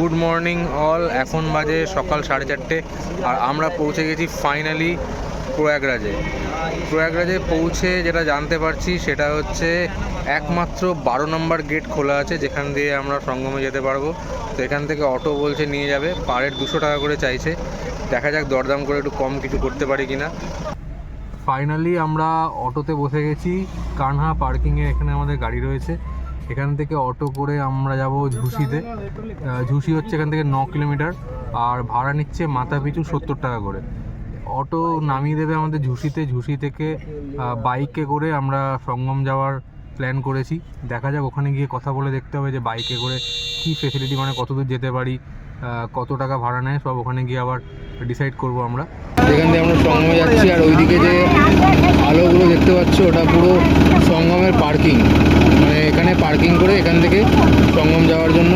Good morning all. এখন বাজে সকাল সাড়ে চারটে আর আমরা পৌঁছে গেছি ফাইনালি প্রয়াগরাজে। প্রয়াগরাজে পৌঁছে যেটা জানতে পারছি সেটা হচ্ছে একমাত্র বারো নম্বর গেট খোলা আছে যেখান দিয়ে আমরা সঙ্গমে যেতে পারব। তো এখান থেকে অটো বলছে নিয়ে যাবে পারের দুশো টাকা করে চাইছে। দেখা যাক দরদাম করে একটু কম কিছু করতে পারি কি না ফাইনালি আমরা অটোতে বসে গেছি। কানহা পার্কিংয়ে এখানে আমাদের গাড়ি রয়েছে। এখান থেকে অটো করে আমরা যাব ঝুসিতে। ঝুসি হচ্ছে এখান থেকে ন কিলোমিটার, আর ভাড়া নিচ্ছে মাথা পিছু সত্তর টাকা করে। অটো নামিয়ে দেবে আমাদের ঝুসিতে, ঝুসি থেকে বাইকে করে আমরা সঙ্গম যাওয়ার প্ল্যান করেছি। দেখা যাক, ওখানে গিয়ে কথা বলে দেখতে হবে যে বাইকে করে কী ফেসিলিটি মানে কত দূর যেতে পারি কত টাকা ভাড়া নেয়, সব ওখানে গিয়ে আবার ডিসাইড করব আমরা। এখান থেকে আমরা সঙ্গমে যাচ্ছি, আর ওইদিকে যে আলোগুলো দেখতে পাচ্ছ, ওটা পুরো সঙ্গমের পার্কিং এখানে পার্কিং করে এখান থেকে সঙ্গম যাওয়ার জন্য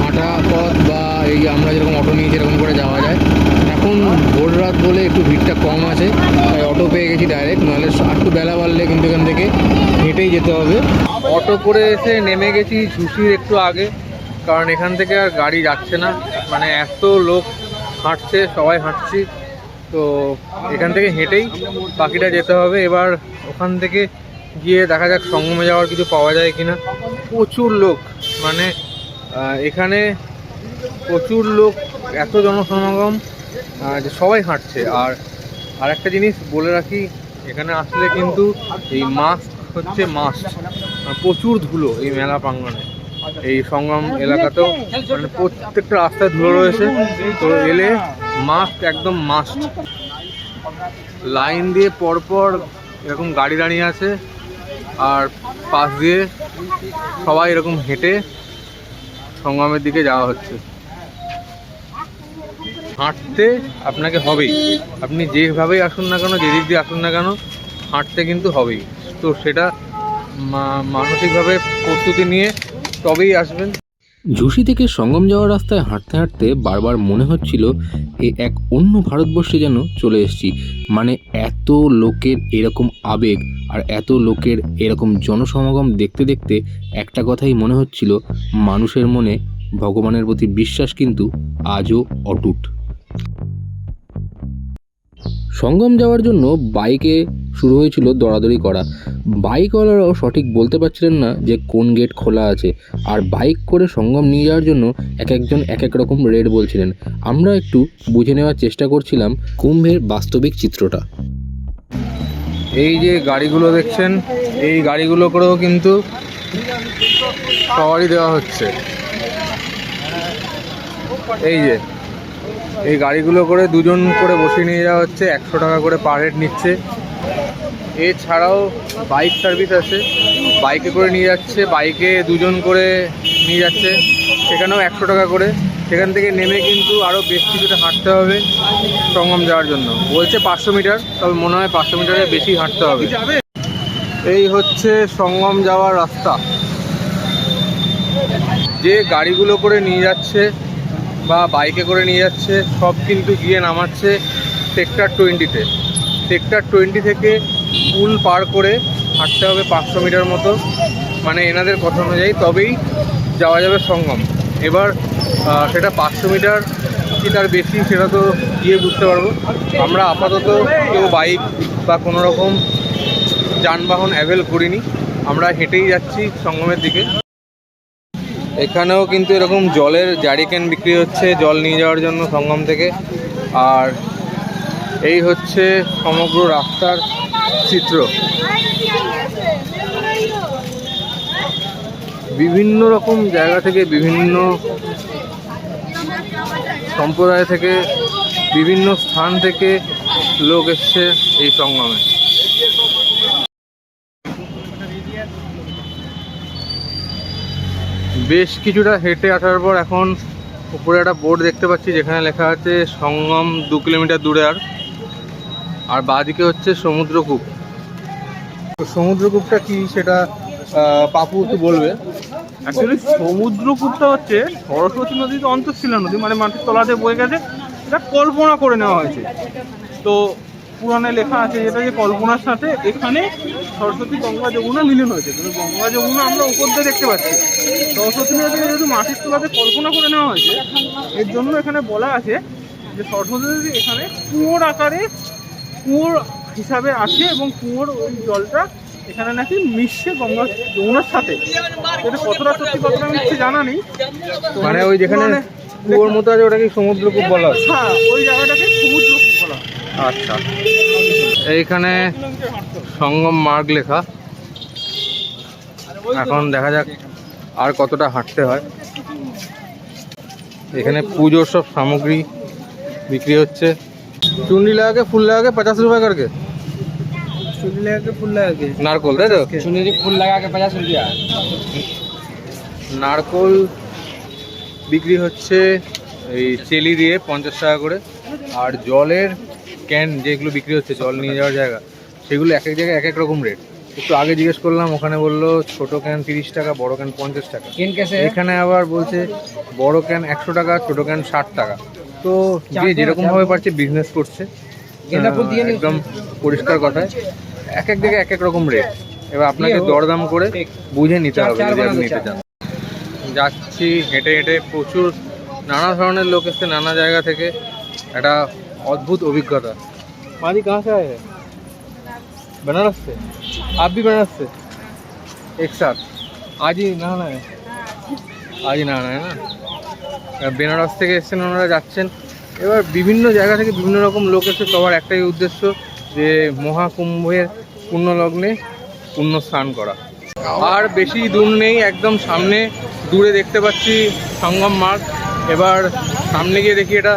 হাঁটা পথ বা এই আমরা যেরকম অটো নিয়েছি এরকম করে যাওয়া যায়। এখন ভোর রাত বলে একটু ভিড়টা কম আছে, তাই অটো পেয়ে গেছি ডাইরেক্ট নাহলে একটু বেলা বাড়লে কিন্তু এখান থেকে হেঁটেই যেতে হবে। অটো করে এসে নেমে গেছি ঝুসির একটু আগে, কারণ এখান থেকে আর গাড়ি যাচ্ছে না। মানে এত লোক হাঁটছে, সবাই হাঁটছি, তো এখান থেকে হেঁটেই বাকিটা যেতে হবে। এবার ওখান থেকে গিয়ে দেখা যাক সঙ্গমে যাওয়ার কিছু পাওয়া যায় কিনা। প্রচুর লোক মানে এখানে প্রচুর লোক, এত জনসমাগম যে সবাই হাঁটছে। আর আর একটা জিনিস বলে রাখি, এখানে আসলে কিন্তু এই মাস্ক হচ্ছে মাস্ট প্রচুর ধুলো এই মেলা প্রাঙ্গণে, এই সংগম এলাকাতেও। মানে প্রত্যেকটা রাস্তায় ধুলো রয়েছে, তো এলে মাস্ক একদম মাস্ট লাইন দিয়ে পরপর এরকম গাড়ি দাঁড়িয়ে আছে। আর পাশ দিয়ে সবাই এরকম হেঁটে সংগ্রামের দিকে যাওয়া হচ্ছে। হাঁটতে আপনাকে হবেই। আপনি যেভাবেই আসুন না কেন, যেদিক দিয়ে আসুন না কেন, হাঁটতে কিন্তু হবেই। তো সেটা মানসিকভাবে প্রস্তুতি নিয়ে তবেই আসবেন। ঝুসি থেকে সঙ্গম যাওয়ার রাস্তায় হাঁটতে হাঁটতে বারবার মনে হচ্ছিল এ এক অন্য ভারতবর্ষে যেন চলে এসেছি। মানে এত লোকের এরকম আবেগ আর এত লোকের এরকম জনসমাগম দেখতে দেখতে একটা কথাই মনে হচ্ছিল, মানুষের মনে ভগবানের প্রতি বিশ্বাস কিন্তু আজও অটুট। সঙ্গম যাওয়ার জন্য বাইকে শুরু হয়েছিল দৌড়াদৌড়ি করা। বাইকওয়ালারাও সঠিক বলতে পারছিলেন না যে কোন গেট খোলা আছে। আর বাইক করে সঙ্গম নিয়ে যাওয়ার জন্য এক একজন এক এক রকম রেট বলছিলেন। আমরা একটু বুঝে নেওয়ার চেষ্টা করছিলাম কুম্ভের বাস্তবিক চিত্রটা। এই যে গাড়িগুলো দেখছেন, এই গাড়িগুলো করেও কিন্তু সবারই দেওয়া হচ্ছে। এই যে এই গাড়িগুলো করে দুজন করে বসিয়ে নিয়ে যাওয়া হচ্ছে, একশো টাকা করে পার হেড নিচ্ছে। এছাড়াও বাইক সার্ভিস আছে বাইকে করে নিয়ে যাচ্ছে বাইকে দুজন করে নিয়ে যাচ্ছে, সেখানেও একশো টাকা করে। সেখান থেকে নেমে কিন্তু আরও বেশ কিছুটা হাঁটতে হবে সঙ্গম যাওয়ার জন্য। বলছে পাঁচশো মিটার, তবে মনে হয় পাঁচশো মিটারে বেশি হাঁটতে হবে। এই হচ্ছে সঙ্গম যাওয়ার রাস্তা। যে গাড়িগুলো করে নিয়ে যাচ্ছে বা বাইকে করে নিয়ে যাচ্ছে, সব কিন্তু গিয়ে নামাচ্ছে সেক্টর টোয়েন্টিতে। সেক্টর টোয়েন্টি থেকে পুল পার করে হাঁটতে হবে পাঁচশো মিটার মতো মানে এনাদের কথা অনুযায়ী তবেই যাওয়া যাবে সঙ্গম। এবার সেটা পাঁচশো মিটার কি তার বেশি সেটা তো গিয়ে বুঝতে পারব। আমরা আপাতত কেউ বাইক বা কোনো রকম যানবাহন অ্যাভেল করিনি। আমরা হেঁটেই যাচ্ছি সঙ্গমের দিকে। এখানেও কিন্তু এরকম জলের জারিকেন বিক্রি হচ্ছে, জল নিয়ে যাওয়ার জন্য সঙ্গম থেকে। আর এই হচ্ছে সমগ্র রাস্তার চিত্র। বিভিন্ন রকম জায়গা থেকে বিভিন্ন সম্প্রদায় থেকে বিভিন্ন স্থান থেকে লোক এসছে এই সঙ্গমে। বেশ কিছুটা হেঁটে আসার পর এখন উপরে একটা বোর্ড দেখতে পাচ্ছি, যেখানে লেখা আছে সঙ্গম দু কিলোমিটার দূরে আর। আর বাঁদিকে হচ্ছে সমুদ্রকূপ। তো সমুদ্রকূপটা কি সেটা পাপু একটু বলবে। অ্যাকচুয়ালি সমুদ্রকূপটা হচ্ছে সরস্বতী নদীতে অন্তঃশীলা নদী মানে মাটির তলাতে বয়ে গেছে। এটা কল্পনা করে নেওয়া হয়েছে। তো পুরাণে লেখা আছে যেটা যে কল্পনার সাথে এখানে সরস্বতী গঙ্গা যমুনা মিলন হয়েছে। কিন্তু গঙ্গা যমুনা আমরা উপর দিয়ে দেখতে পাচ্ছি। সরস্বতী নদীকে যেহেতু মাটির তলাতে কল্পনা করে নেওয়া হয়েছে এর জন্য এখানে বলা আছে যে সরস্বতী নদী এখানে কুয়োর আকারে কুয়োর হিসাবে আছে এবং কুয়োর ওই জলটা এখানে নাকি মিশছে গঙ্গা যমুনার সাথে। এটা কতটা সত্যি কতটা মিশছে জানা নেই। মানে ওই যেখানে কুয়োর মতো আছে ওটাকে সমুদ্র সমুদ্রকূপ বলা হয়। হ্যাঁ ওই জায়গাটাকে সমুদ্র। আচ্ছা। এইখানে সঙ্গম মার্গ লেখা। এখন দেখা যাক আর কতটা হাঁটতে হয়। এখানে পুজোর সব সামগ্রী বিক্রি হচ্ছে। চুন্ডি লাগাকে ফুল লাগাকে পঁচাশ রুপয়ে করকে? चुनी लगा के फूल लगा के नारकोल दे दो चुनी फूल নারকোল বিক্রি হচ্ছে এই চেলি দিয়ে পঞ্চাশ টাকা করে। আর জলের ক্যান যেগুলো বিক্রি হচ্ছে জল নিয়ে যাওয়ার জায়গা সেগুলো এক এক জায়গায় এক এক রকম রেট একটু আগে জিজ্ঞেস করলাম ওখানে বলল ছোট ক্যান তিরিশ টাকা বড় ক্যান পঞ্চাশ টাকা। এখানে আবার বলছে বড় ক্যান একশো টাকা ছোট ক্যান ষাট টাকা। তো যে যেরকমভাবে পারছে বিজনেস করছে। একদম পরিষ্কার কথায় এক এক জায়গায় এক এক রকম রেট এবার আপনাকে দরদাম করে বুঝে নিতে হবে যদি আপনি নিতে চান। যাচ্ছি হেঁটে হেঁটে প্রচুর নানা ধরনের লোক এসছে নানা জায়গা থেকে। একটা অদ্ভুত অভিজ্ঞতা पाजी कहाँ से आए हैं बनारस से आप भी बनारस से एक साथ आज ही नहाना है আজই নহানা है না বেনারস থেকে এসছেন ওনারা যাচ্ছেন এবার বিভিন্ন জায়গা থেকে বিভিন্ন রকম লোক এসে সবার একটাই উদ্দেশ্য যে মহাকুম্ভের পুণ্যলগ্নে পুণ্য স্নান করা আর বেশি দূর নেই একদম সামনে দূরে দেখতে পাচ্ছি সঙ্গম মার্গ এবার সামনে গিয়ে দেখি এটা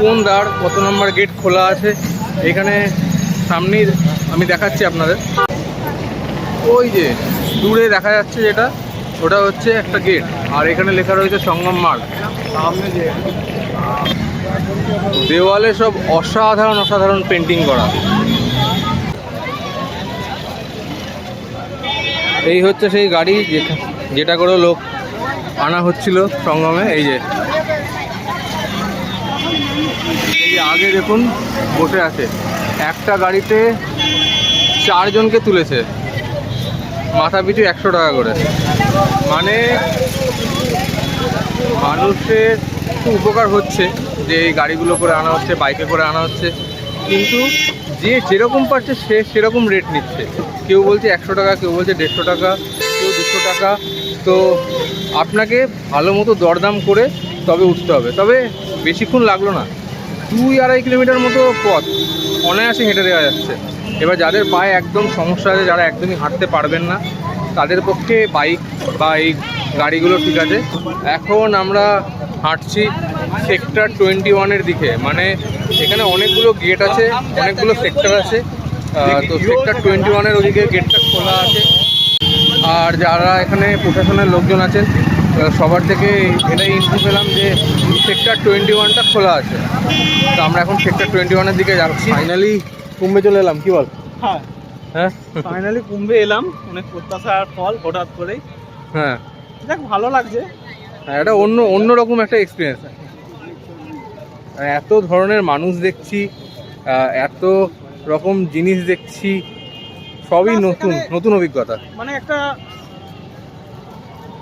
কোন দ্বার, কত নম্বর গেট খোলা আছে, এখানে সামনেই আমি দেখাচ্ছি আপনাদের। ওই যে, দূরে দেখা যাচ্ছে যেটা, ওটা হচ্ছে একটা গেট, আর এখানে লেখা রয়েছে সঙ্গম মার্গ। দেওয়ালে সব অসাধারণ অসাধারণ পেন্টিং করা। এই হচ্ছে সেই গাড়ি যেটা করে লোক আনা হচ্ছিল সঙ্গমে, এই যে। যে আগে দেখুন বসে আছে। একটা গাড়িতে চারজনকে তুলেছে। মাথা পিছু একশো টাকা করে। মানে মানুষের উপকার হচ্ছে যে এই গাড়িগুলো করে আনা হচ্ছে বাইকে করে আনা হচ্ছে। কিন্তু যে যেরকম পারছে সে সেরকম রেট নিচ্ছে। কেউ বলছে একশো টাকা, কেউ বলছে দেড়শো টাকা, কেউ দুশো টাকা। তো আপনাকে ভালো মতো দরদাম করে তবে উঠতে হবে। তবে বেশিক্ষণ লাগল না। দুই আড়াই কিলোমিটার মতো পথ অনায়াসে হেঁটে দেওয়া যাচ্ছে। এবার যাদের পায়ে একদম সমস্যা আছে, যারা একদমই হাঁটতে পারবেন না, তাদের পক্ষে বাইক বা এই গাড়িগুলো ঠিক আছে। এখন আমরা হাঁটছি সেক্টর টোয়েন্টি ওয়ানের দিকে মানে এখানে অনেকগুলো গেট আছে, অনেকগুলো সেক্টর আছে। তো সেক্টর টোয়েন্টি ওয়ানের ওদিকে গেটটা খোলা আছে। আর যারা এখানে প্রশাসনের লোকজন আছেন সবার থেকে এটাই ইনফো পেলাম যে সেক্টর টোয়েন্টি ওয়ানটা খোলা আছে। তো আমরা এখন সেক্টর টোয়েন্টি ওয়ানের দিকে যাচ্ছি। ফাইনালি কুম্ভে চলে এলাম কি বল? হ্যাঁ। হ্যাঁ? ফাইনালি কুম্ভে এলাম অনেক প্রত্যাশার ফল হঠাৎ করেই। হ্যাঁ। দেখ ভালো লাগছে। হ্যাঁ, এটা অন্য অন্য রকম একটা এক্সপিরিয়েন্স এত ধরনের মানুষ দেখছি এত রকম জিনিস দেখছি সবই নতুন নতুন অভিজ্ঞতা। মানে একটা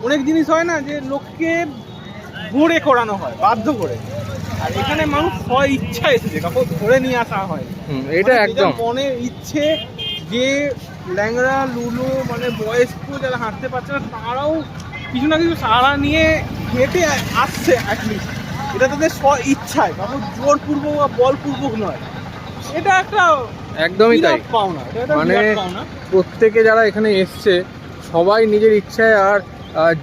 অনেক জিনিস হয় না যে লোককে ঘুরে করানো হয় বাধ্য করে। আর এখানে মানুষ হয় ইচ্ছা এসেছে কাউকে ধরে নিয়ে আসা হয়। এটা মানে একদম যেটা মনে ইচ্ছে যে ল্যাংড়া লুলো মানে বয়স্ক যারা হাঁটতে পারছে না তারাও কিছু না কিছু সাহারা নিয়ে হেঁটে আসছে অ্যাটলিস্ট এটা তাদের স্ব ইচ্ছায় কারণ জোরপূর্বক বা বলপূর্বক নয়। এটা একটা একদমই তাই। পাওনা মানে প্রত্যেকে যারা এখানে এসছে সবাই নিজের ইচ্ছায় আর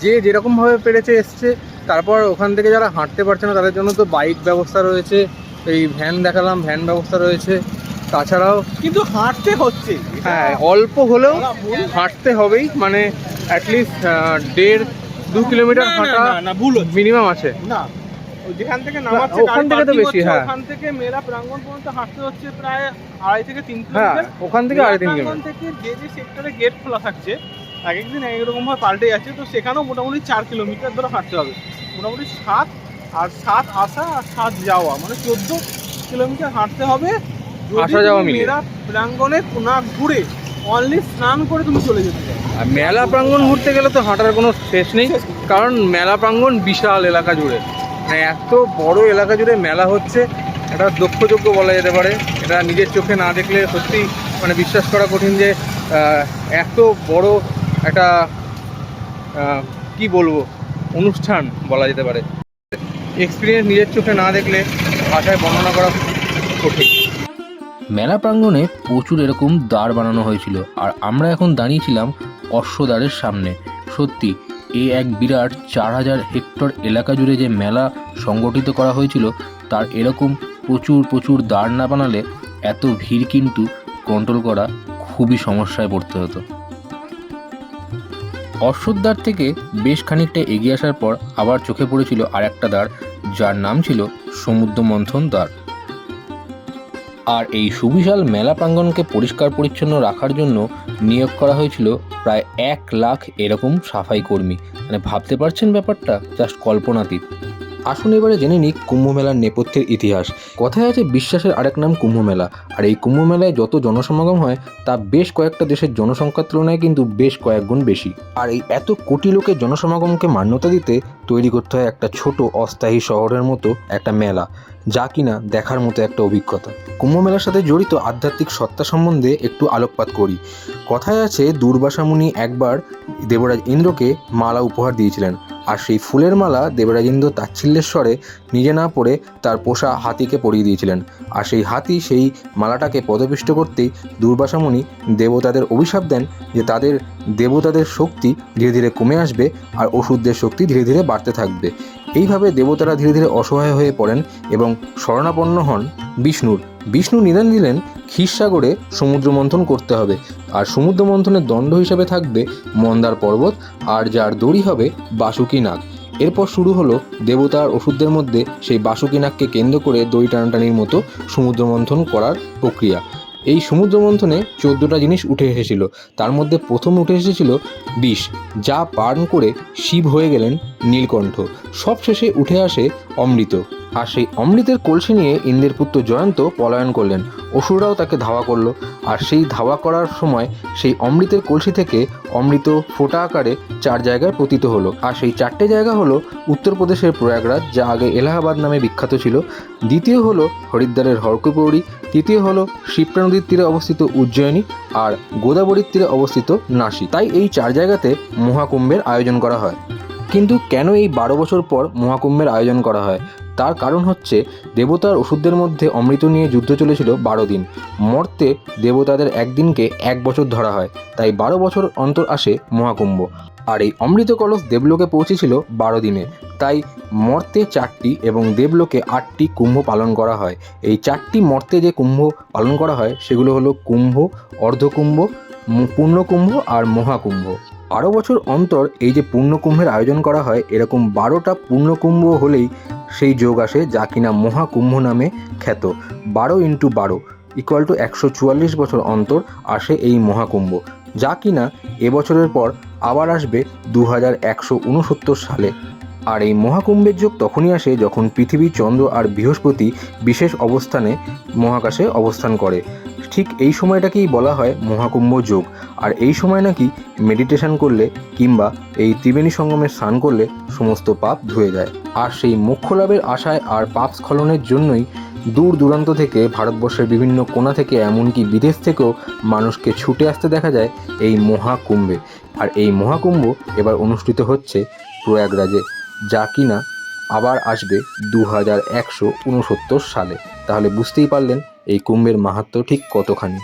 যে যেরকমভাবে পেরেছে এসছে তারপর ওখান থেকে যারা হাঁটতে পারছে না তাদের জন্য তো বাইক ব্যবস্থা রয়েছে এই ভ্যান দেখালাম ভ্যান ব্যবস্থা রয়েছে। তাছাড়াও কিন্তু হাঁটতে হচ্ছে। হ্যাঁ অল্প হলেও হাঁটতে হবেই মানে অ্যাটলিস্ট দেড় দু কিলোমিটার হাঁটা। মিনিমাম আছে। না যেখান থেকে নামাচ্ছে ওখান থেকে তো বেশি, হ্যাঁ। ওখান থেকে মেলা প্রাঙ্গণ পর্যন্ত হাঁটতে হচ্ছে প্রায় আড়াই থেকে তিন হ্যাঁ কিলোমিটার। ওখান থেকে আড়াই তিন কিলোমিটার। থেকে যে যে সেক্টরে গেট খোলা থাকছে এক একদিন এক এক রকম ভাবে পাল্টে যাচ্ছে তো সেখানেও মোটামুটি চার কিলোমিটার ধরে হাঁটতে হবে। মোটামুটি সাত আর সাত আসা আর সাত যাওয়া মানে চোদ্দ কিলোমিটার হাঁটতে হবে। আসা যাওয়া মিলে। মেলা প্রাঙ্গণে না ঘুরে অনলি স্নান করে তুমি চলে যেতে পারো। আর মেলা প্রাঙ্গণ ঘুরতে গেলে তো হাঁটার কোনো শেষ নেই কারণ মেলা প্রাঙ্গণ বিশাল এলাকা জুড়ে। মানে এত বড় এলাকা জুড়ে মেলা হচ্ছে এটা দক্ষযোগ্য বলা যেতে পারে। এটা নিজের চোখে না দেখলে সত্যি মানে বিশ্বাস করা কঠিন যে এত বড় একটা কি বলব, অনুষ্ঠান বলা যেতে পারে। এক্সপিরিয়েন্স নিজের চোখে না দেখলে ভাষায় বর্ণনা করা কঠিন। মেলা প্রাঙ্গণে প্রচুর এরকম দাঁড় বানানো হয়েছিল, আর আমরা এখন দাঁড়িয়েছিলাম অশ্বদ্বারের সামনে। সত্যি এই এক বিরাট চার হাজার হেক্টর এলাকা জুড়ে যে মেলা সংগঠিত করা হয়েছিল, তার এরকম প্রচুর প্রচুর দাঁড় না বানালে এত ভিড় কিন্তু কন্ট্রোল করা খুবই সমস্যায় পড়তে হতো। অশ্বদ্বার থেকে বেশ খানিকটা এগিয়ে আসার পর আবার চোখে পড়েছিল আর একটা দ্বার, যার নাম ছিল সমুদ্র মন্থন দ্বার। আর এই সুবিশাল মেলা প্রাঙ্গণকে পরিষ্কার পরিচ্ছন্ন রাখার জন্য নিয়োগ করা হয়েছিল প্রায় এক লাখ এরকম সাফাই কর্মী। মানে ভাবতে পারছেন ব্যাপারটা? জাস্ট কল্পনাতীত। আসুন এবারে জেনে নিই কুম্ভ মেলার নেপথ্যের ইতিহাস। কথায় আছে বিশ্বাসের আরেক নাম কুম্ভ মেলা আর এই কুম্ভ মেলায় যত জনসমাগম হয়, তা বেশ কয়েকটা দেশের জনসংখ্যার তুলনায় কিন্তু বেশ কয়েক গুণ বেশি। আর এই এত কোটি লোকের জনসমাগমকে মান্যতা দিতে তৈরি করতে হয় একটা ছোট অস্থায়ী শহরের মতো একটা মেলা, যা কিনা দেখার মতো একটা অভিজ্ঞতা। কুম্ভ মেলার সাথে জড়িত আধ্যাত্মিক সত্তা সম্বন্ধে একটু আলোকপাত করি। কথায় আছে দুর্বাসা মুনি একবার দেবরাজ ইন্দ্রকে মালা উপহার দিয়েছিলেন। আর সেই ফুলের মালা দেবরাজেন্দ্র তাচ্ছিল্যেশ্বরে নিজে না পড়ে তার পোষা হাতিকে পরিয়ে দিয়েছিলেন। আর সেই হাতি সেই মালাটাকে পদপিষ্ট করতেই দুর্বাসামণি দেবতাদের অভিশাপ দেন যে তাদের দেবতাদের শক্তি ধীরে ধীরে কমে আসবে আর ওষুধদের শক্তি ধীরে ধীরে বাড়তে থাকবে। এইভাবে দেবতারা ধীরে ধীরে অসহায় হয়ে পড়েন এবং শরণাপন্ন হন বিষ্ণুর। বিষ্ণু নিদান দিলেন ক্ষীরসাগরে সমুদ্র মন্থন করতে হবে। আর সমুদ্র মন্থনের দণ্ড হিসাবে থাকবে মন্দার পর্বত, আর যার দড়ি হবে বাসুকি নাগ। এরপর শুরু হলো দেবতার ওষুধদের মধ্যে সেই বাসুকি নাগকে কেন্দ্র করে দড়ি টানাটানির মতো সমুদ্র মন্থন করার প্রক্রিয়া। এই সমুদ্র মন্থনে চোদ্দোটা জিনিস উঠে এসেছিল। তার মধ্যে প্রথম উঠে এসেছিল বিষ, যা পান করে শিব হয়ে গেলেন নীলকণ্ঠ। সবশেষে উঠে আসে অমৃত। আর সেই অমৃতের কলসি নিয়ে ইন্দ্রের পুত্র জয়ন্ত পলায়ন করলেন। অসুররাও তাকে ধাওয়া করল। আর সেই ধাওয়া করার সময় সেই অমৃতের কলসি থেকে অমৃত ফোটা আকারে চার জায়গায় পতিত হলো। আর সেই চারটে জায়গা হলো উত্তরপ্রদেশের প্রয়াগরাজ, যা আগে এলাহাবাদ নামে বিখ্যাত ছিল। দ্বিতীয় হলো হরিদ্বারের হরকুপৌরি। তৃতীয় হলো শিপ্রা নদীর তীরে অবস্থিত উজ্জয়িনী। আর গোদাবরীর তীরে অবস্থিত নাসি তাই এই চার জায়গাতে মহাকুম্ভের আয়োজন করা হয়। কিন্তু কেন এই বারো বছর পর মহাকুম্ভের আয়োজন করা হয়? তার কারণ হচ্ছে দেবতার ওষুধদের মধ্যে অমৃত নিয়ে যুদ্ধ চলেছিল বারো দিন। মর্তে দেবতাদের একদিনকে এক বছর ধরা হয়, তাই বারো বছর অন্তর আসে মহাকুম্ভ। আর এই অমৃত কলস দেবলোকে পৌঁছেছিল বারো দিনে। তাই মর্তে চারটি এবং দেবলোকে আটটি কুম্ভ পালন করা হয়। এই চারটি মর্তে যে কুম্ভ পালন করা হয়, সেগুলো হলো কুম্ভ, অর্ধকুম্ভ, পূর্ণকুম্ভ আর মহাকুম্ভ। বারো বছর অন্তর এই যে পূর্ণকুম্ভের আয়োজন করা হয়, এরকম বারোটা পূর্ণকুম্ভ হলেই সেই যোগ আসে যা কিনা মহাকুম্ভ নামে খ্যাত। বারো ইন্টু বারো ইকুয়াল টু একশো চুয়াল্লিশ বছর অন্তর আসে এই মহাকুম্ভ, যা কিনা এবছরের পর আবার আসবে দু হাজার একশো উনসত্তর সালে। আর এই মহাকুম্ভের যোগ তখনই আসে যখন পৃথিবী চন্দ্র আর বৃহস্পতি বিশেষ অবস্থানে মহাকাশে অবস্থান করে। ঠিক এই সময়টাকেই বলা হয় মহাকুম্ভ যোগ। আর এই সময় নাকি মেডিটেশন করলে কিংবা এই ত্রিবেণী সঙ্গমে স্নান করলে সমস্ত পাপ ধুয়ে যায়। আর সেই মোক্ষ লাভের আশায় আর পাপ স্খলনের জন্যই দূর দূরান্ত থেকে ভারতবর্ষের বিভিন্ন কোণা থেকে এমনকি বিদেশ থেকেও মানুষকে ছুটে আসতে দেখা যায় এই মহাকুম্ভে। আর এই মহাকুম্ভ এবার অনুষ্ঠিত হচ্ছে প্রয়াগরাজে, যা কিনা আবার আসবে দু হাজার একশো উনসত্তর সালে। তাহলে বুঝতেই পারলেন এই কুম্ভের মাহাত্ম্য ঠিক কতখানি?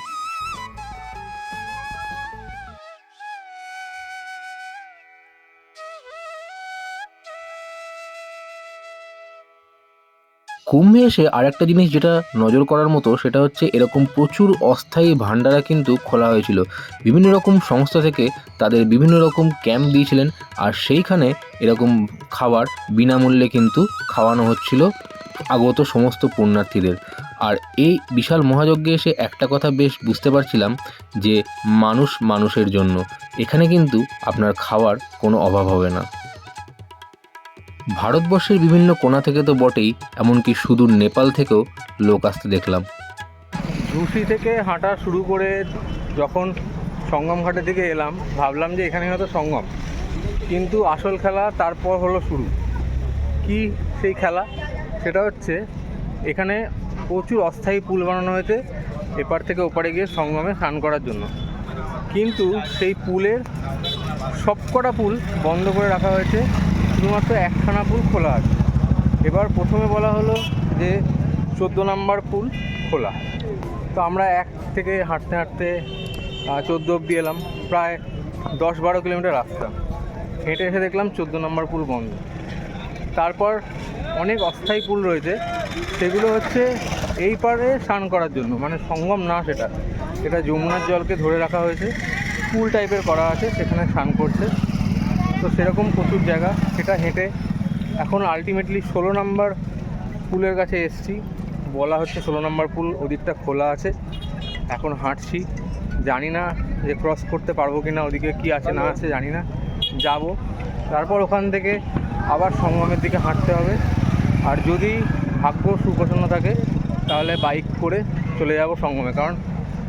কুম্ভে এসে আরেকটা জিনিস যেটা নজর করার মতো, সেটা হচ্ছে এরকম প্রচুর অস্থায়ী ভান্ডারা কিন্তু খোলা হয়েছিল। বিভিন্ন রকম সংস্থা থেকে তাদের বিভিন্ন রকম ক্যাম্প দিয়েছিলেন, আর সেইখানে এরকম খাবার বিনামূল্যে কিন্তু খাওয়ানো হচ্ছিল। আগত সমস্ত পুণ্যার্থীদের। আর এই বিশাল মহাযজ্ঞে এসে একটা কথা বেশ বুঝতে পারছিলাম যে মানুষ মানুষের জন্য। এখানে কিন্তু আপনার খাওয়ার কোনো অভাব হবে না। ভারতবর্ষের বিভিন্ন কোণা থেকে তো বটেই, এমনকি সুদূর নেপাল থেকেও লোক আসতে দেখলাম। ঝুসি থেকে হাঁটা শুরু করে যখন সঙ্গম ঘাটের দিকে এলাম, ভাবলাম যে এখানে হয়তো সঙ্গম। কিন্তু আসল খেলা তারপর হলো শুরু। কি সেই খেলা? সেটা হচ্ছে এখানে প্রচুর অস্থায়ী পুল বানানো হয়েছে এপার থেকে ওপারে গিয়ে সঙ্গমে স্নান করার জন্য। কিন্তু সেই পুলের সবকটা পুল বন্ধ করে রাখা হয়েছে, শুধুমাত্র একখানা পুল খোলা আছে। এবার প্রথমে বলা হলো যে চোদ্দ নাম্বার পুল খোলা। তো আমরা এক থেকে হাঁটতে হাঁটতে চোদ্দ অবধি এলাম, প্রায় দশ বারো কিলোমিটার রাস্তা। হেঁটে এসে দেখলাম চোদ্দ নম্বর পুল বন্ধ। তারপর অনেক অস্থায়ী পুল রয়েছে। সেগুলো হচ্ছে এই পারে স্নান করার জন্য মানে সঙ্গম না সেটা। সেটা যমুনার জলকে ধরে রাখা হয়েছে। পুল টাইপের করা আছে, সেখানে স্নান করছে। তো সেরকম প্রচুর জায়গা, সেটা হেঁটে। এখন আলটিমেটলি ষোলো নাম্বার পুলের কাছে এসছি। বলা হচ্ছে ষোলো নম্বর পুল, ওদিকটা খোলা আছে। এখন হাঁটছি। জানি না যে ক্রস করতে পারব কি না ওদিকে কী আছে না আছে জানি না। যাব। তারপর ওখান থেকে আবার সঙ্গমের দিকে হাঁটতে হবে। আর যদি ভাগ্য সুপ্রসন্ন থাকে, তাহলে বাইক করে চলে যাব সঙ্গমে। কারণ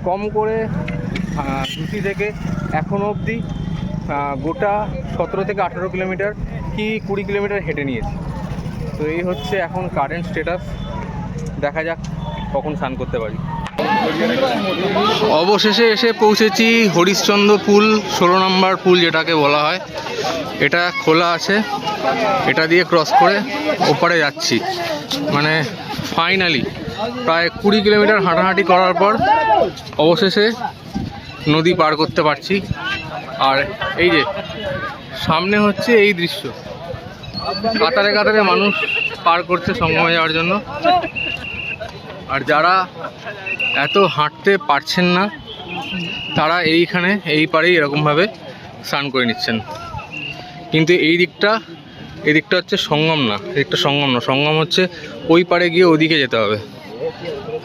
কম করে ঝুঁকি থেকে এখনও অবধি গোটা সতেরো থেকে আঠেরো কিলোমিটার কি কুড়ি কিলোমিটার হেঁটে নিয়েছি। তো এই হচ্ছে এখন কারেন্ট স্টেটাস দেখা যাক কখন স্নান করতে পারি। অবশেষে এসে পৌঁছেছি হরিশ্চন্দ্র পুল, ষোলো নম্বর পুল যেটাকে বলা হয়। এটা খোলা আছে। এটা দিয়ে ক্রস করে ওপারে যাচ্ছি। মানে ফাইনালি প্রায় কুড়ি কিলোমিটার হাঁটাহাঁটি করার পর অবশেষে নদী পার করতে পারছি। আর এই যে, সামনে হচ্ছে এই দৃশ্য। কাতারে কাতারে মানুষ পার করছে সঙ্গমে যাওয়ার জন্য। আর যারা এত হাঁটতে পারছেন না, তারা এইখানে এই পারেই এরকমভাবে স্নান করে নিচ্ছেন। কিন্তু এই দিকটা এই দিকটা হচ্ছে সঙ্গম না এদিকটা সঙ্গম না। সঙ্গম হচ্ছে ওই পারে গিয়ে ওদিকে যেতে হবে।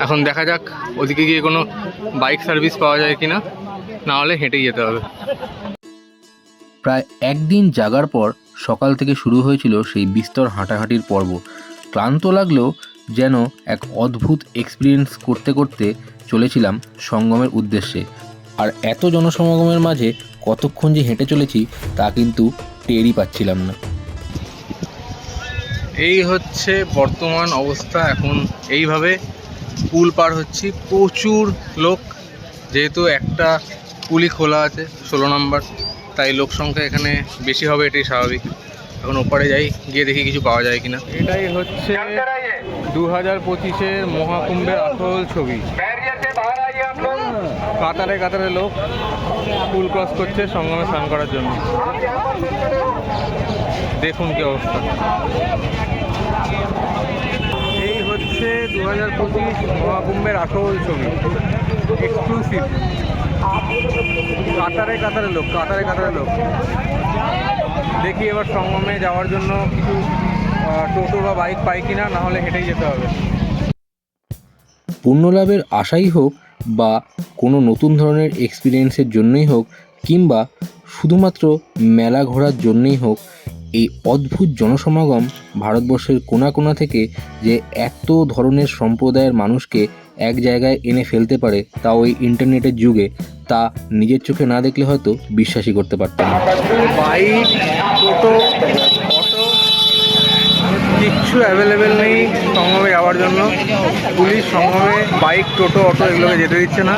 এখন দেখা যাক ওদিকে গিয়ে কোনো বাইক সার্ভিস পাওয়া যায় কি না না হলে হেঁটেই যেতে হবে। প্রায় একদিন জাগার পর সকাল থেকে শুরু হয়েছিল সেই বিস্তর হাঁটাহাঁটির পর্ব। ক্লান্ত লাগলেও যেন এক অদ্ভুত এক্সপিরিয়েন্স করতে করতে চলেছিলাম সঙ্গমের উদ্দেশ্যে। আর এত জনসমাগমের মাঝে কতক্ষণ যে হেঁটে চলেছি তা কিন্তু টেরই পাচ্ছিলাম না। এই হচ্ছে বর্তমান অবস্থা। এখন এইভাবে পুল পার হচ্ছি। প্রচুর লোক যেহেতু একটা পুলই খোলা আছে ষোলো নম্বর। তাই লোক সংখ্যা এখানে বেশি হবে এটাই স্বাভাবিক। এখন ওপারে যাই গিয়ে দেখি কিছু পাওয়া যায় কিনা। এটাই হচ্ছে দু হাজার পঁচিশের মহাকুম্ভের আসল ছবি। কাতারে কাতারে লোক পুল ক্রস করছে, সঙ্গমে স্নান করার জন্য। দেখুন কি অবস্থা। এই হচ্ছে দু হাজার পঁচিশ মহাকুম্ভের আসল ছবি। এক্সক্লুসিভ কাতারে কাতারে লোক, কাতারে কাতারে লোক। দেখি এবার সঙ্গমে যাওয়ার জন্য কিছু টোটো বা বাইক পাই কিনা, না হলে হেঁটেই যেতে হবে। পুণ্যলাভের আশাই হোক বা কোনো নতুন ধরনের এক্সপিরিয়েন্সের জন্যই হোক কিংবা শুধুমাত্র মেলা ঘোরার জন্যই হোক, এই অদ্ভুত জনসমাগম ভারতবর্ষের কোনা কোনা থেকে যে এত ধরনের সম্প্রদায়ের মানুষকে এক জায়গায় এনে ফেলতে পারে তা ওই ইন্টারনেটের যুগে, তা নিজের চোখে না দেখলে হয়তো বিশ্বাসই করতে পারতাম না। কিচ্ছু অ্যাভেলেবেল নেই সঙ্গমে যাওয়ার জন্য। পুলিশ সঙ্গমে বাইক টোটো, অটো এগুলোকে যেতে দিচ্ছে না।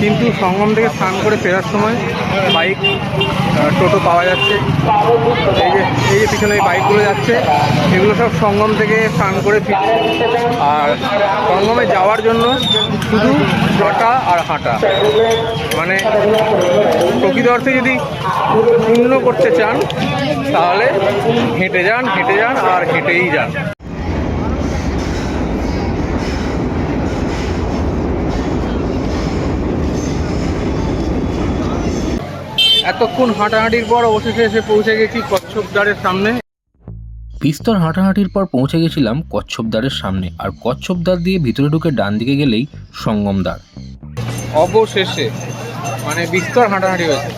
কিন্তু সঙ্গম থেকে স্নান করে ফেরার সময় বাইক টোটো পাওয়া যাচ্ছে। এই যে এই যে পিছনে এই বাইকগুলো যাচ্ছে, এগুলো সব সঙ্গম থেকে স্নান করে ফিরছে। আর সঙ্গমে যাওয়ার জন্য শুধু হাঁটা আর হাঁটা। মানে প্রকৃত অর্থে যদি পূর্ণ করতে চান, তাহলে হেঁটে যান হেঁটে যান আর হেঁটেই যান। এতক্ষণ হাঁটাহাঁটির পর অবশেষে এসে পৌঁছে গেছি কচ্ছপদ্বারের সামনে। বিস্তর হাঁটাহাঁটির পর পৌঁছে গেছিলাম কচ্ছপদ্বারের সামনে আর কচ্ছপদ্বার দিয়ে ভিতরে ঢুকে ডান দিকে গেলেই সঙ্গমদ্বার অবশেষে মানে বিস্তর হাঁটাহাঁটি হয়েছে।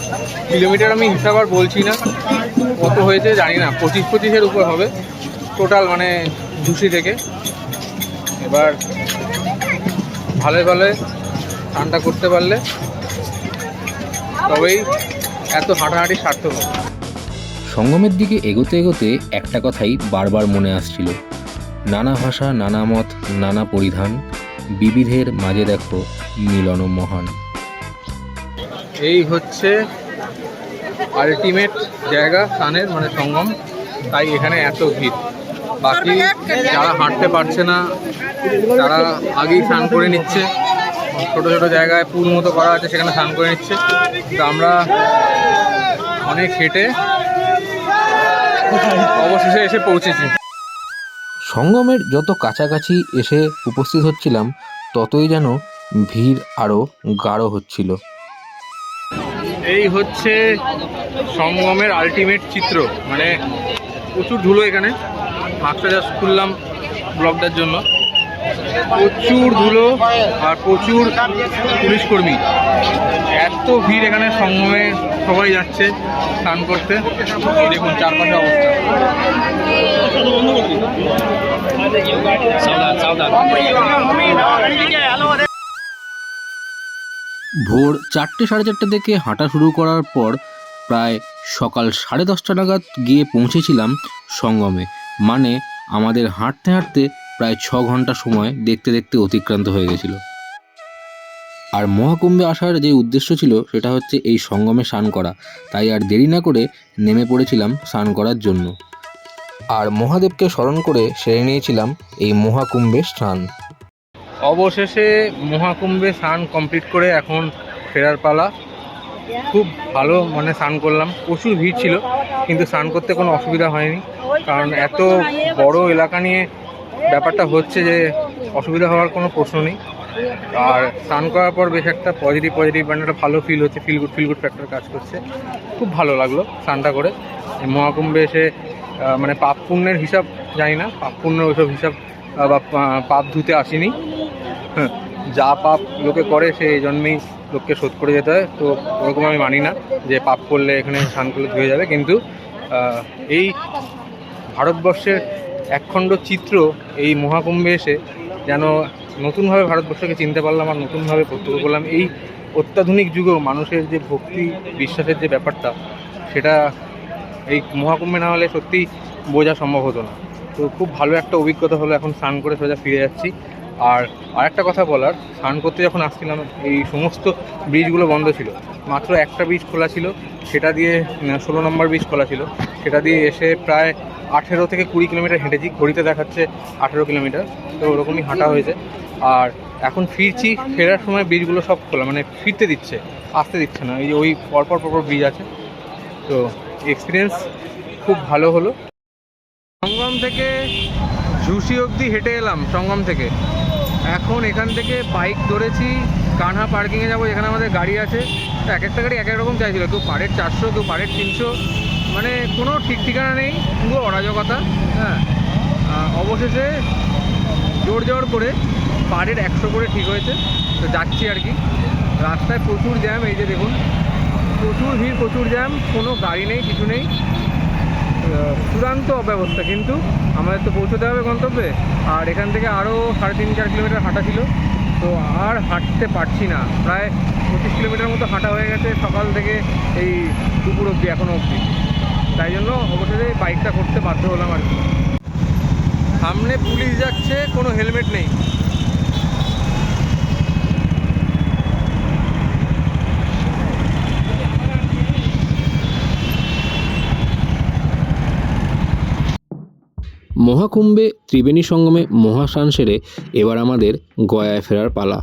কিলোমিটার আমি হিসাব আর বলছি না কত হয়েছে জানি না পঁচিশ পঁচিশের উপর হবে টোটাল মানে ঝুসি থেকে। এবার ভালো ভালো স্নানটা করতে পারলে তবেই এত হাঁটাহাঁটি সার্থক হবে। সঙ্গমের দিকে এগোতে এগোতে একটা কথাই বারবার মনে আসছিল। নানা ভাষা নানা মত নানা পরিধান বিবিধের মাঝে দেখো মিলন মহান। এই হচ্ছে আলটিমেট জায়গা স্নানের মানে সঙ্গম। তাই এখানে এত ভিড়। বাকি যারা হাঁটতে পারছে না তারা আগেই স্নান করে নিচ্ছে। ছোট ছোট জায়গায় পুল মতো করা আছে সেখানে স্নান করে নিচ্ছে। তো আমরা অনেক হেঁটে অবশেষে এসে পৌঁছেছি। সঙ্গমের যত কাছাকাছি এসে উপস্থিত হচ্ছিলাম ততই যেন ভিড় আরও গাঢ় হচ্ছিল। এই হচ্ছে সঙ্গমের আলটিমেট চিত্র। মানে প্রচুর ধুলো এখানে। মাস্কটা জাস্ট খুললাম ব্লগটার জন্য। প্রচুর ধুলো আর প্রচুর পুলিশ কর্মী। এত ভিড় এখানে সঙ্গমে সবাই যাচ্ছে, স্নান করতে। দেখুন চারপাশে অবস্থা। ভোর চারটে সাড়ে চারটে থেকে হাঁটা শুরু করার পর প্রায় সকাল সাড়ে দশটা নাগাদ গিয়ে পৌঁছেছিলাম সঙ্গমে। মানে আমাদের হাঁটতে হাঁটতে প্রায় ছ ঘণ্টা সময় দেখতে দেখতে অতিক্রান্ত হয়ে গেছিল। আর মহাকুম্ভে আসার যে উদ্দেশ্য ছিল, সেটা হচ্ছে এই সঙ্গমে স্নান করা। তাই আর দেরি না করে নেমে পড়েছিলাম স্নান করার জন্য। আর মহাদেবকে স্মরণ করে সেরে নিয়েছিলাম এই মহাকুম্ভে স্নান। অবশেষে মহাকুম্ভে স্নান কমপ্লিট করে এখন ফেরার পালা। খুব ভালো মানে স্নান করলাম। প্রচুর ভিড় ছিল, কিন্তু স্নান করতে কোনো অসুবিধা হয়নি। কারণ এত বড় এলাকা নিয়ে ব্যাপারটা হচ্ছে যে অসুবিধা হওয়ার কোনো প্রশ্ন নেই। আর স্নান করার পর বেশ একটা পজিটিভ পজিটিভ মানে একটা ভালো ফিল হচ্ছে feel good feel good factor কাজ করছে। খুব ভালো লাগল স্নানটা করে। মহাকুম্ভে এসে মানে পাপ পুণ্যের হিসাব জানি না পাপ পুণ্যের ওইসব হিসাব বা পাপ ধুতে আসিনি। হ্যাঁ, যা পাপ লোকে করে সে এই জন্যেই লোককে শোধ করে যেতে হয়। তো ওরকম আমি মানি না যে পাপ করলে এখানে স্নান করলে ধুয়ে যাবে। কিন্তু এই ভারতবর্ষের একখণ্ড চিত্র এই মহাকুম্ভে এসে যেন নতুনভাবে ভারতবর্ষকে চিনতে পারলাম আর নতুনভাবে প্রত্যক্ষ করলাম। এই অত্যাধুনিক যুগেও মানুষের যে ভক্তি, বিশ্বাসের যে ব্যাপারটা, সেটা এই মহাকুম্ভে না হলে সত্যি বোঝা সম্ভব হতো না। তো খুব ভালো একটা অভিজ্ঞতা হলো এখন স্নান করে সোজা ফিরে যাচ্ছি। আর আরেকটা কথা বলার, স্নান করতে যখন আসছিলাম, এই সমস্ত ব্রিজগুলো বন্ধ ছিল। মাত্র একটা ব্রিজ খোলা ছিল, সেটা দিয়ে, ষোলো নম্বর ব্রিজ খোলা ছিল। সেটা দিয়ে এসে প্রায় আঠেরো থেকে কুড়ি কিলোমিটার হেঁটেছি, ঘড়িতে দেখাচ্ছে আঠেরো কিলোমিটার, তো ওরকমই হাঁটা হয়েছে। আর এখন ফিরছি, ফেরার সময় ব্রিজগুলো সব খোলা মানে ফিরতে দিচ্ছে, আসতে দিচ্ছে না, এই যে ওই পরপর পরপর ব্রিজ আছে। তো এক্সপিরিয়েন্স খুব ভালো হলো। সঙ্গম থেকে ঝুসি অবধি হেঁটে এলাম, সঙ্গম থেকে। এখন এখান থেকে বাইক ধরেছি, কানহা পার্কিংয়ে যাব এখানে আমাদের গাড়ি আছে। এক একটা গাড়ি এক এক রকম চাইছিল, কেউ পাড়ের চারশো, কেউ পাড়ের তিনশো। মানে কোনো ঠিক ঠিকানা নেই, পুরো অরাজকতা হ্যাঁ। অবশেষে জোর জোর করে পাড়ের একশো করে ঠিক হয়েছে, তো যাচ্ছি আর কি। রাস্তায় প্রচুর জ্যাম, এই যে দেখুন। প্রচুর ভিড়, প্রচুর জ্যাম, কোনো গাড়ি নেই, কিছু নেই। চূড়ান্ত অব্যবস্থা, কিন্তু আমাদের তো পৌঁছতে হবে গন্তব্যে। আর এখান থেকে আরও সাড়ে তিন, চার কিলোমিটার হাঁটা ছিল। তো আর হাঁটতে পারছি না। প্রায় পঁচিশ কিলোমিটার মতো হাঁটা হয়ে গেছে সকাল থেকে এই দুপুর অবধি এখনও অবধি। তাই জন্য অবশ্যই বাইকটা করতে বাধ্য হলাম আর কি। সামনে পুলিশ যাচ্ছে, কোনো হেলমেট নেই। মহাকুম্ভে ত্রিবেণী সঙ্গমে মহাস্নান সেরে এবার আমাদের গয়ায় ফেরার পালা।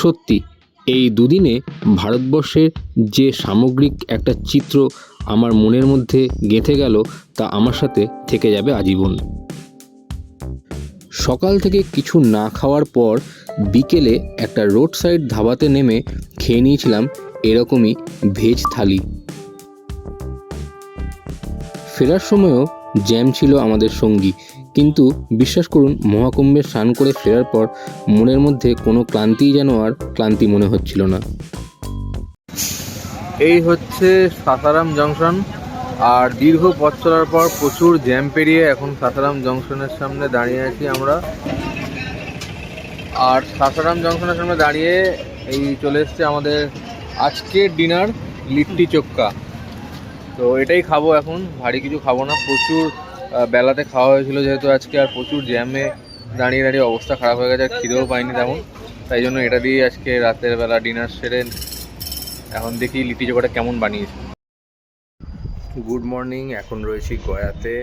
সত্যি এই দুদিনে ভারতবর্ষের যে সামগ্রিক একটা চিত্র আমার মনের মধ্যে গেঁথে গেল, তা আমার সাথে থেকে যাবে আজীবন। সকাল থেকে কিছু না খাওয়ার পর বিকেলে একটা রোড সাইড ধাবাতে নেমে খেয়ে নিয়েছিলাম এরকমই ভেজ থালি। ফেরার সময়ও জ্যাম ছিল আমাদের সঙ্গী। কিন্তু বিশ্বাস করুন, মহাকুম্ভে স্নান করে ফেরার পর মনের মধ্যে কোনো ক্লান্তিই যেন আর ক্লান্তি মনে হচ্ছিল না। এই হচ্ছে সাসারাম জংশন, আর দীর্ঘ পথ চলার পর প্রচুর জ্যাম পেরিয়ে এখন সাসারাম জংশনের সামনে দাঁড়িয়ে আছি আমরা। আর সাসারাম জংশনের সামনে দাঁড়িয়ে এই চলে এসছে আমাদের আজকের ডিনার লিট্টি চোক্কা। তো এটাই খাব এখন, ভারী কিছু খাব না, প্রচুর বেলাতে খাওয়া হয়েছিল যেহেতু আজকে আর প্রচুর জ্যামে দাঁড়িয়ে দাঁড়িয়ে অবস্থা খারাপ হয়ে গেছে আর খিদেও পাইনি তেমন। তাই জন্য এটা দিয়ে আজকে রাতের বেলা ডিনার সেরে এখন দেখি লিটি চোখাটা কেমন বানিয়েছে। গুড মর্নিং এখন রয়েছি গয়াতে।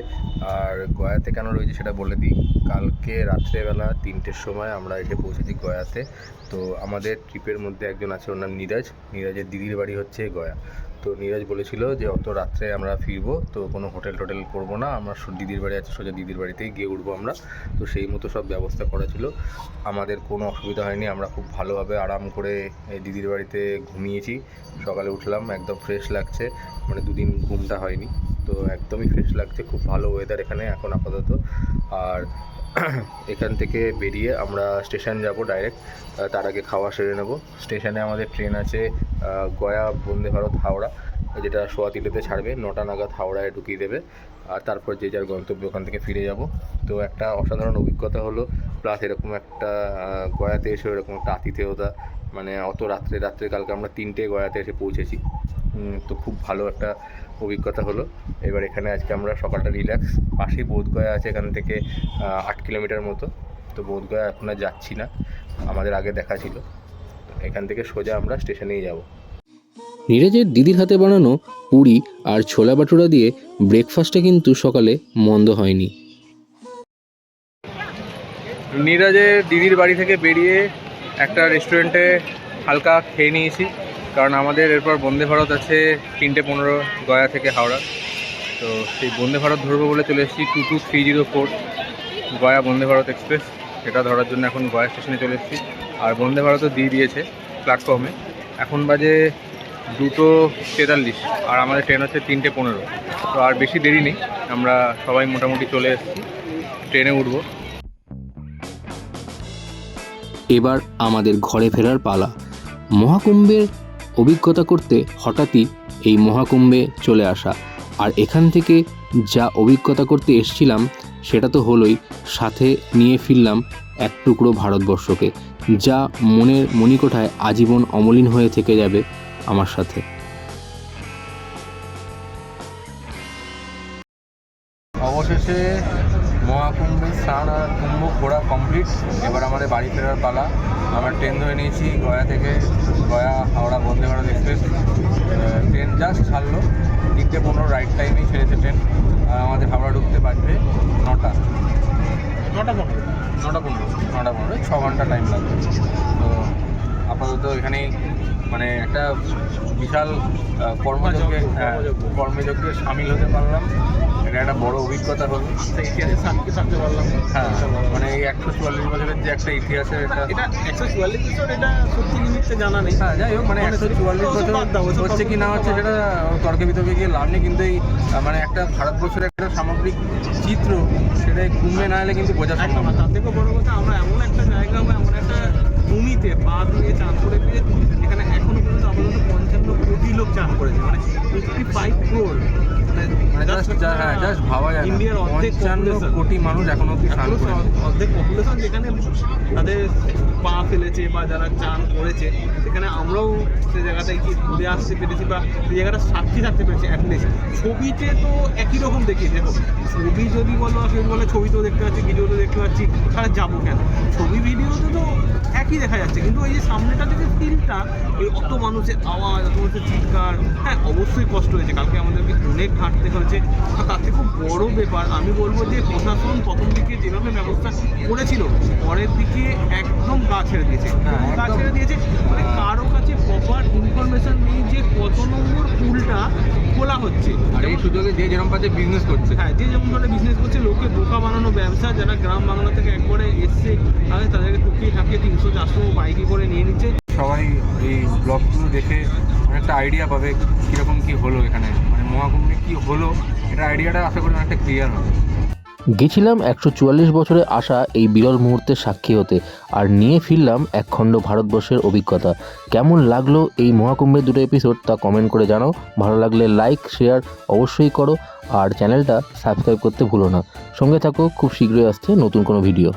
আর গয়াতে কেন রয়েছি সেটা বলে দিই। কালকে রাত্রেবেলা তিনটের সময় আমরা এসে পৌঁছেছি গয়াতে। তো আমাদের ট্রিপের মধ্যে একজন আছে, ওর নাম নীরাজ। নীরাজের দিদির বাড়ি হচ্ছে গয়া। তো নীরাজ বলেছিল যে অত রাত্রে আমরা ফিরবো, তো কোনো হোটেল টোটেল করব না। আমরা দিদির বাড়ি আছে, সোজা দিদির বাড়িতেই গিয়ে উঠবো আমরা। তো সেই মতো সব ব্যবস্থা করা ছিল। আমাদের কোনো অসুবিধা হয়নি, আমরা খুব ভালোভাবে আরাম করে দিদির বাড়িতে ঘুমিয়েছি। সকালে উঠলাম, একদম ফ্রেশ লাগছে। মানে দুদিন ঘুমটা হয়নি। তো একদমই ফ্রেশ লাগছে, খুব ভালো ওয়েদার এখানে এখন আপাতত। আর এখান থেকে বেরিয়ে আমরা স্টেশন যাব ডাইরেক্ট তার আগে খাওয়া সেরে নেব। স্টেশনে আমাদের ট্রেন আছে গয়া, বন্দে ভারত, হাওড়া, যেটা সোয়াতিলেতে ছাড়বে। নটা নাগাদ হাওড়ায় ঢুকিয়ে দেবে। আর তারপর যে যার গন্তব্য ওখান থেকে ফিরে যাব। তো একটা অসাধারণ অভিজ্ঞতা হলো প্লাস এরকম একটা গয়াতে এসে এরকম একটা আতিথেয়তা মানে অত রাত্রে রাত্রে কালকে আমরা তিনটে গয়াতে এসে পৌঁছেছি। তো খুব ভালো একটা অভিজ্ঞতা হলো। এবার এখানে আজকে আমরা সকালটা রিল্যাক্স পাশেই বোধগয়া আছে এখান থেকে আট কিলোমিটার মতো। তো বোধগয়া এখন আর যাচ্ছি না আমাদের আগে দেখা ছিল। এখান থেকে সোজা আমরা স্টেশনেই যাব। নীরজের দিদির হাতে বানানো পুরি আর ছোলা বাটুরা দিয়ে ব্রেকফাস্টটা কিন্তু সকালে মন্দ হয়নি। নীরাজের দিদির বাড়ি থেকে বেরিয়ে একটা রেস্টুরেন্টে হালকা খেয়ে নিয়েছি। কারণ আমাদের এরপর বন্দে ভারত আছে তিনটে পনেরো গয়া থেকে হাওড়া। তো সেই বন্দে ভারত ধরবো বলে চলে এসেছি two two three zero four Gaya Vande Bharat express সেটা ধরার জন্য এখন গয়া স্টেশনে চলে এসেছি। আর বন্দে ভারতও দিয়ে দিয়েছে প্ল্যাটফর্মে এখন বাজে দুটো তেতাল্লিশ আর আমাদের ট্রেন হচ্ছে তিনটে পনেরো। তো আর বেশি দেরি নেই, আমরা সবাই মোটামুটি চলে এসেছি। ট্রেনে উঠবো। এবার আমাদের ঘরে ফেরার পালা। মহাকুম্ভের অভিজ্ঞতা করতে হঠাৎই এই মহাকুম্ভে চলে আসা। আর এখান থেকে যা অভিজ্ঞতা করতে এসছিলাম, সেটা তো হলোই সাথে নিয়ে ফিরলাম এক টুকরো ভারতবর্ষকে, যা মনের মণিকোঠায় আজীবন অমলিন হয়ে থেকে যাবে আমার সাথে। বিশাল কর্মযজ্ঞে হ্যাঁ, কর্মযজ্ঞে। সামিল হতে পারলাম। এটা একটা বড় অভিজ্ঞতা হলো। ইতিহাসের সাক্ষী থাকতে পারলাম। হ্যাঁ মানে এই একশো চুয়াল্লিশ বছরের যে একটা ইতিহাসের এটা একশো চুয়াল্লিশ বছর এটা সত্যি জিনিসটা জানা নেই। হ্যাঁ যাই হোক মানে একশো চুয়াল্লিশ বছর হচ্ছে কি না হচ্ছে সেটা তর্কে বিতর্কে গিয়ে লাভ নেই কিন্তু এই মানে একটা ভারতবর্ষের একটা সামগ্রিক চিত্র সেটা এই কুম্ভে না এলে কিন্তু বোঝা সম্ভব না। তার থেকেও বড় কথা আমরা এমন একটা জায়গা বা এমন একটা ভূমিতে পা দিয়ে চান করে দিয়ে যেখানে এখনও আপাতত পঞ্চান্ন কোটি লোক চান করেছে মানে ফিফটি ফাইভ ইন্ডিয়ার অর্ধেক কোটি মানুষ এখনও অর্ধেক পপুলেশন যেখানে তাদের পা ফেলেছে বা যারা চান করেছে সেখানে আমরাও সে ঘুরে আসতে পেরেছি বা সেই জায়গাটা সাক্ষী থাকতে পেরেছি অ্যাটলিস্ট ছবিতে তো একই রকম দেখি দেখো ছবি যদি বলো কেউ বলে ছবি তো দেখতে পাচ্ছি ভিডিও তো দেখতে পাচ্ছি তাহলে যাব কেন? ছবি ভিডিওতে তো একই দেখা যাচ্ছে কিন্তু এই যে সামনেটা থেকে ফিলটা এই অত মানুষের আওয়াজ অত মানুষের চিৎকার। হ্যাঁ অবশ্যই কষ্ট হয়েছে। কালকে আমাদেরকে অনেক ঘাটতে হয়েছে। আর তার থেকে খুব বড় ব্যাপার। আমি বলব যে প্রশাসন প্রথম দিকে যেভাবে ব্যবস্থা করেছিল পরের দিকে একদম গা ছেড়ে দিয়েছে। হ্যাঁ, গা ছেড়ে দিয়েছে। মানে কারও কাছে প্রপার ইনফরমেশন নেই যে কত নম্বর পুলটা খোলা হচ্ছে। আর এই সুযোগে যে যেরকম পাচ্ছে বিজনেস করছে। হ্যাঁ যে যেমন ধরনের বিজনেস করছে লোকে বোকা বানানো ব্যবসা যারা গ্রাম বাংলা থেকে একবারে এসছে তাদেরকে টুকিয়ে ঠাকিয়ে তিনশো চারশো বাইকে করে নিয়ে নিচ্ছে। সবাই এই ব্লগগুলো দেখে অনেকটা আইডিয়া পাবে কীরকম কী হলো এখানে। মানে মহাকুম্ভে কী হলো, এটা আইডিয়াটা আশা করি অনেকটা ক্লিয়ার হবে। গেছিলাম একশো চুয়াল্লিশ বছরে আসা এই বিরল মুহূর্তের সাক্ষী হতে আর নিয়ে ফিরলাম একখণ্ড ভারতবর্ষের অভিজ্ঞতা। কেমন লাগল এই মহাকুম্ভের দুটো এপিসোড তা কমেন্ট করে জানাও। ভালো লাগলে লাইক শেয়ার অবশ্যই করো আর চ্যানেলটা সাবস্ক্রাইব করতে ভুলো না। সঙ্গে থাকো, খুব শীঘ্রই আসছে নতুন কোনো ভিডিও